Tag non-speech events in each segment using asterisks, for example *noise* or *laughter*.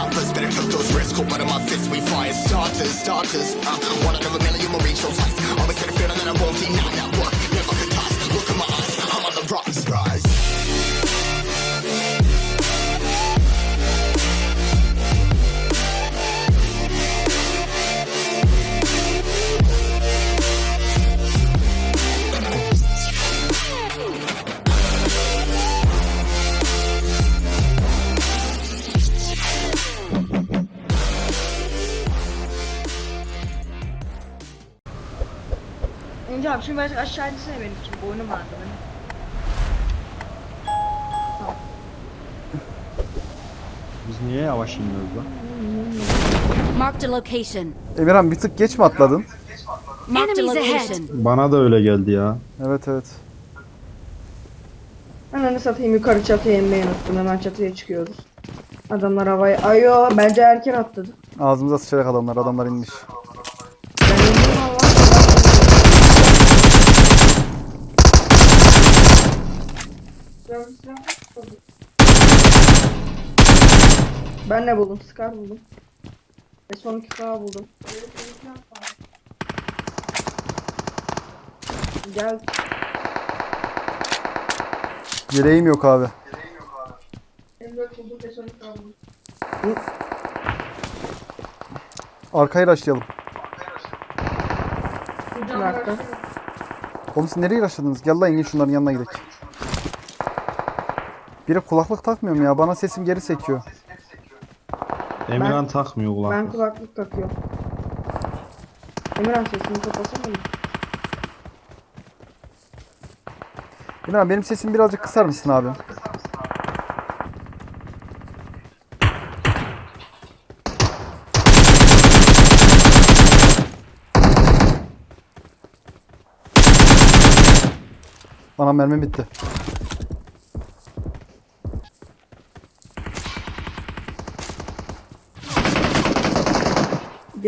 Numbers better took those risks. Cold blood in my fist, we fire starters, starters. Uh, one out of a million will reach those heights. Always had a feeling that I won't deny that work. Never toss. Look in my eyes, Abi şimdi birazcık aşağı insene benim için. Boynum ağrıdı benim. Biz niye yavaş iniyoruz lan? Marked a location. Emirhan bir tık geç mi atladın? Marked a location. Bana da öyle geldi ya. Evet evet. Ananı satayım yukarı çatıya inmeyi unuttum. Hemen çatıya çıkıyoruz. Adamlar havaya... Ayo bence erken atladı. Ağzımıza sıçacak adamlar. Adamlar inmiş. Ben ne buldum? Scar buldum. Ve son iki K buldum. Gel. Yeleğim yok abi. Arkayı raşlayalım. Bir dakika. Oğlum siz nereye raşladınız? Gel lan in şunların yanına gidelim. Biri kulaklık takmıyor mu ya? Bana sesim geri sekiyor. Emirhan takmıyor Ben kulaklık. kulaklık takıyorum. Emirhan sesini kapasana mı? Emirhan benim sesimi birazcık kısar mısın abi? Bana mermi bitti.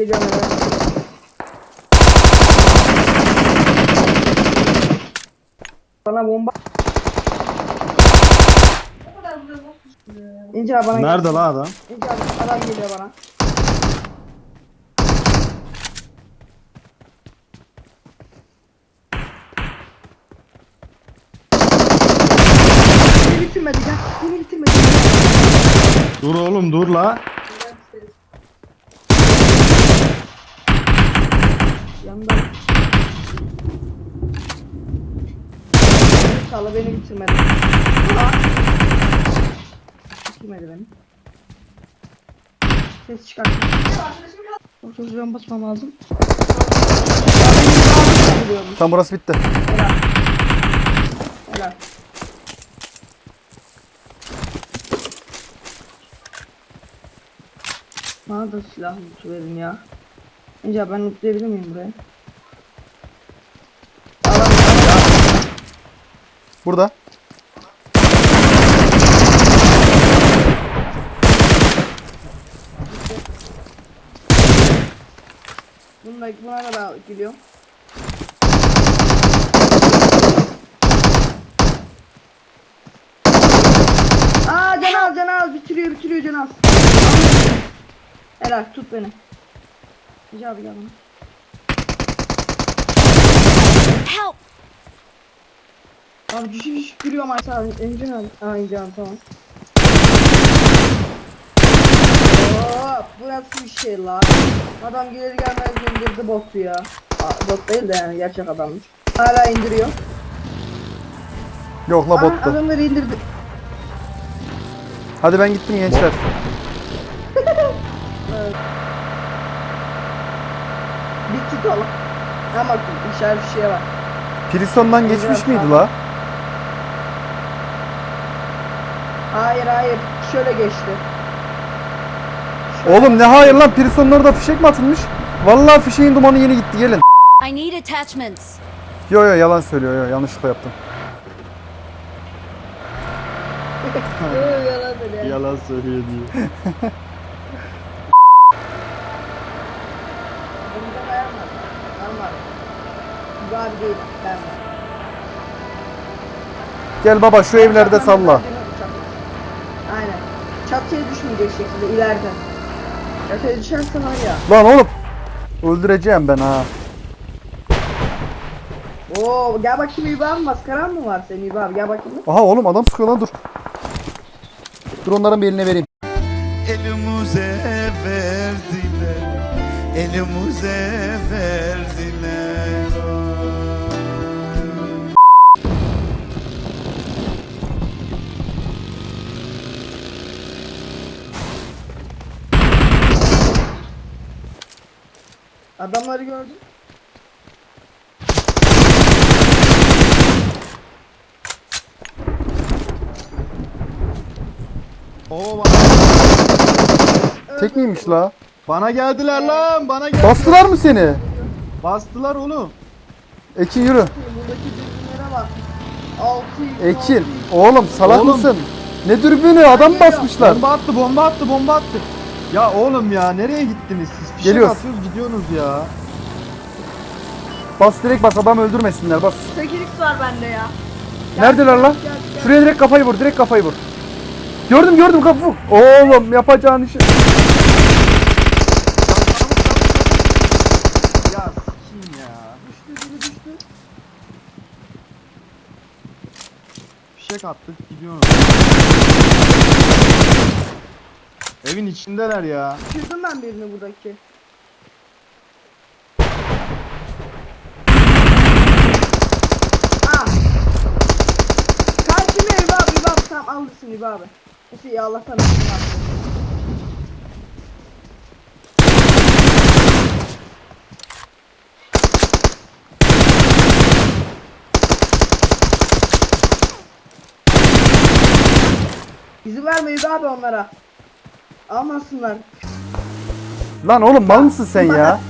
Geliyorum eve. Bana bomba. İnce bana Nerede gel. la adam? İnce adam geliyor bana. Bitirmedi gel. Beni bitirmedi. Dur oğlum dur la. Yandan. İnşallah beni bitirmedi. Bitirmedi beni. Ses çıkart. Otuz can basmam lazım. Tam burası bitti. Helal. Bana da silah verin ya. Önce ben lootlayabilir miyim buraya? Burada. Bununla buna da geliyorum. Aa can al can al bitiriyor bitiriyor can al. Helal tut beni. Abi gel bana. Help! Abi düşük düşük duruyor ama ol. Engin. Aa abi tamam. Hop bu nasıl bir şey lan? Adam gelir gelmez indirdi botu ya. Aa, bot değil de yani gerçek adammış. Hala indiriyor. Yok la Aa, bottu. adamları indirdi. Hadi ben gittim gençler. *laughs* Bir al. Ama işaret bir şey var. Prison'dan geçmiş miydi la? Hayır hayır şöyle geçti. Oğlum ne hayır lan Prison'un orada fişek mi atılmış? Vallahi fişeğin dumanı yeni gitti gelin. I need attachments. Yo yo yalan söylüyor yo yanlışlıkla yaptım. *laughs* Yalan söylüyor. Yalan söylüyor diyor. *laughs* Abi değil. Ben Gel baba şu evlerde salla. Aynen. Çatıya düşmeyecek şekilde ileride. Çatıya düşerse var ya. Lan oğlum. Öldüreceğim ben ha. Oo gel bakayım İbo abi maskaran mı var senin İbo abi gel bakayım. Aha oğlum adam sıkıyor lan dur. Dur onların bir eline vereyim. Elimize verdiler Elimize verdiler Adamları gördüm. Oo bana, Tek miymiş la? bana geldiler lan bana geldiler. Bastılar mı seni? Bastılar oğlum. Ekin yürü. Buradaki dürbünlere bak. 600. Ekin. Oğlum salak Oğlum. mısın? Ne dürbünü adam basmışlar. Bomba attı bomba attı bomba attı. Ya oğlum ya nereye gittiniz siz? Fişek Geliyoruz. atıyoruz gidiyorsunuz ya. Bas direkt bas adam öldürmesinler bas. 8x var bende ya. Neredeler lan? Gel, gel. Şuraya direkt kafayı vur direkt kafayı vur. Gördüm gördüm kapı vur. Oğlum yapacağın işi. Ya sikiyim ya. Düştü biri düştü. Fişek attık gidiyorsunuz. Evin içindeler ya. Düşürdüm ben birini buradaki. Ah. Kaçmıyor İbo abi İbo abi tamam alırsın İbo abi. İyi Allah'tan üstüne attı. İzin verme İbo abi onlara. Almasınlar. Lan oğlum mal mısın sen ya?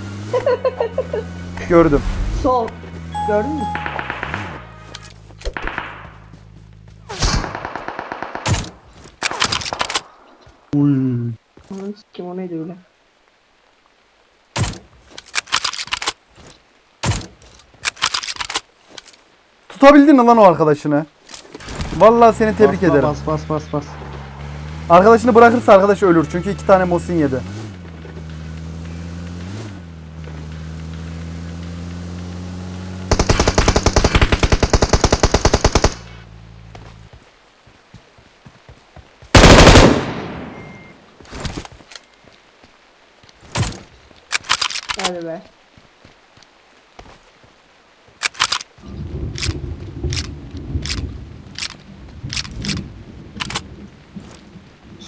*laughs* Gördüm. Sol. Gördün mü? Uy. Kim o neydi öyle? Tutabildin mi lan o arkadaşını? Vallahi seni tebrik Bas, ederim. Bas bas bas bas. Arkadaşını bırakırsa arkadaş ölür çünkü iki tane Mosin yedi. Hadi be.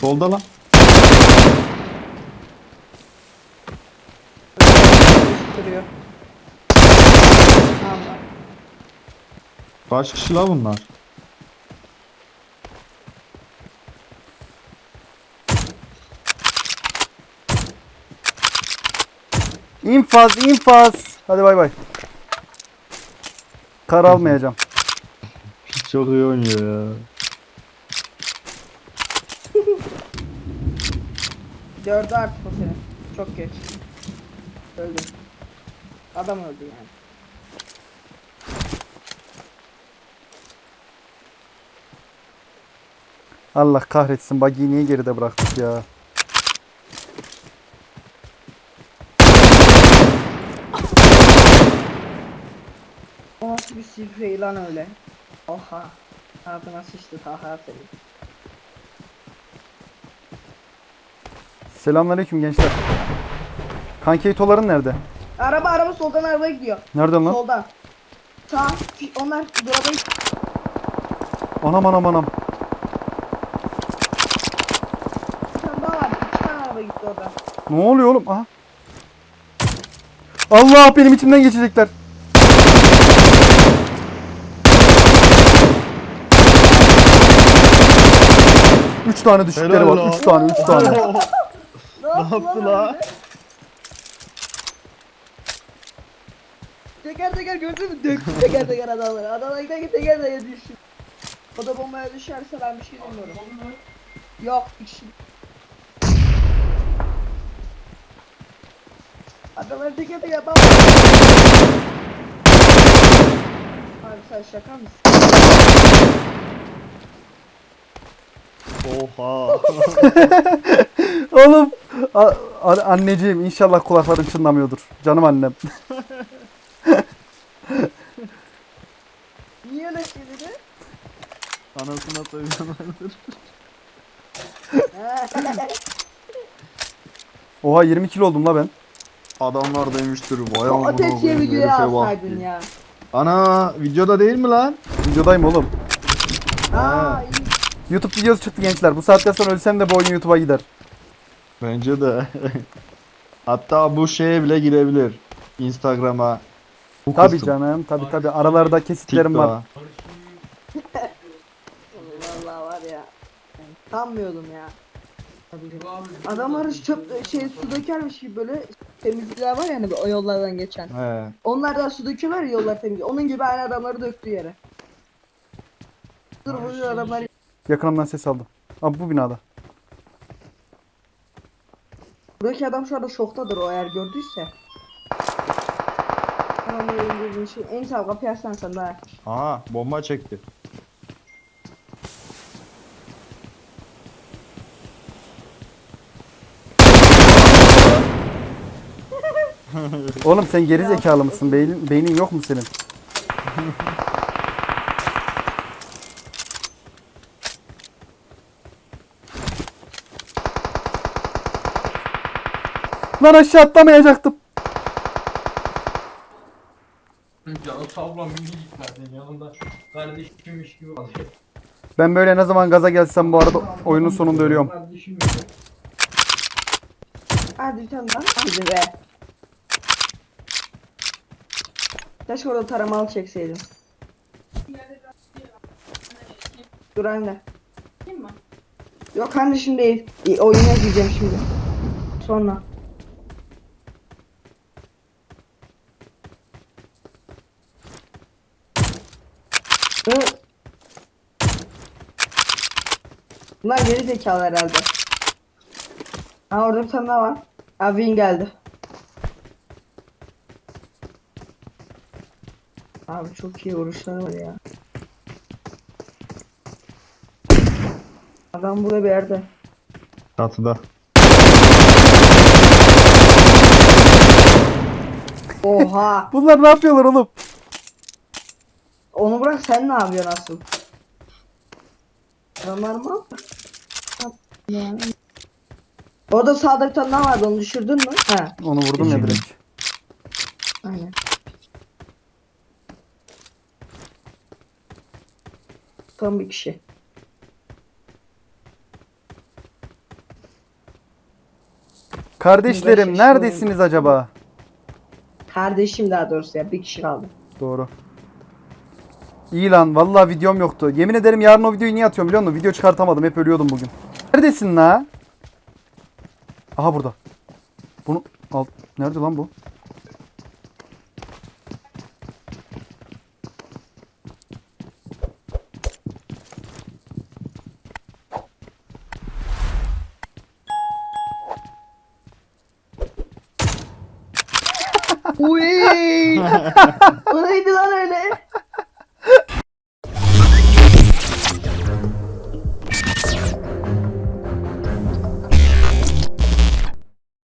Solda lan. Duruyor. Kaç kişi la bunlar? İnfaz infaz. Hadi bay bay. Kar almayacağım. Çok iyi oynuyor ya. Gördü artık o seni. Çok geç. Öldü. Adam öldü yani. Allah kahretsin. Buggy'yi niye geride bıraktık ya? O nasıl bir sifre lan öyle? Oha. Ağzına sıçtı Taha seni. Selamünaleyküm gençler. Kankeytoların nerede? Araba araba soldan araba gidiyor. Nereden lan? Soldan. Sağ. Onlar durabayı Anam anam anam. bir tane daha var. İki tane araba gitti orada. Ne oluyor oğlum? Aha. Allah benim içimden geçecekler. Üç tane düşükleri Helal var. lan. Üç tane, üç tane. *laughs* Ne yaptı la? Teker teker gördün mü? Döktü teker teker adamları. Adamlar giderken teker teker düştü. O da bombaya düşerse ben bir şey demiyorum. Yok bir şey. Adamlar teker teker adam. Abi sen şaka mısın? Oha. *laughs* *laughs* Oğlum a- a- anneciğim inşallah kulakların çınlamıyordur. Canım annem. *laughs* Niye öyle şey dedi? Anasına söylüyorlardır. *laughs* Oha 20 kilo oldum la ben. Adamlar demiştir vay O amına ateşiye koyayım, herife bak alsaydın diye. ya. Ana videoda değil mi lan? Videodayım oğlum. Aa iyi. YouTube videosu çıktı gençler. Bu saatten sonra ölsem de bu oyun YouTube'a gider. Bence de. Hatta bu şeye bile girebilir. Instagram'a. Bu Tabi kısım, canım tabi tabi. Aralarda kesitlerim var. TikTok'a. Vallahi var ya. Yani sanmıyordum ya. Adamlar hiç çöp şey su dökermiş gibi böyle temizlikler var yani o yollardan geçen. He. Onlardan su döküyorlar ya yollar temiz. Onun gibi aynı adamları döktü yere. Dur bu adamlar Yakınımdan ses aldım. Abi bu binada. Buradaki adam şu anda şoktadır o eğer gördüyse. Tamam şey. En sağ kapıyı açsan sen daha. Aha bomba çekti. Oğlum sen geri zekalı mısın? Beynin, beynin yok mu senin? *laughs* Lan aşağı atlamayacaktım. Canı sabla mini gitmedin yanında kardeşimmiş gibi kalıyor. Ben böyle ne zaman gaza gelsem bu arada oyunun sonunda ölüyorum. Hadi bir tane daha. Hadi be. Keşke orada taramalı çekseydim. Dur anne. Yok kardeşim değil. İyi, Oyuna gireceğim şimdi. Sonra. Hı. Bunlar geri zekalı herhalde. Ha orada bir tane daha var. Ha Win geldi. Abi çok iyi vuruşlar var ya. Adam burada bir yerde. Çatıda. Oha. *laughs* Bunlar ne yapıyorlar oğlum? Onu bırak sen ne yapıyorsun asıl? Adamlar mı? Yani. Orada sağda bir tane daha vardı onu düşürdün mü? He. Onu vurdum ya direkt. Aynen. Tam bir kişi. Kardeşlerim Beş neredesiniz acaba? Kardeşim daha doğrusu ya bir kişi kaldı. Doğru. İyi lan vallahi videom yoktu. Yemin ederim yarın o videoyu niye atıyorum biliyor musun? Video çıkartamadım hep ölüyordum bugün. Neredesin la? Aha burada. Bunu al. Nerede lan bu? Uy! *laughs*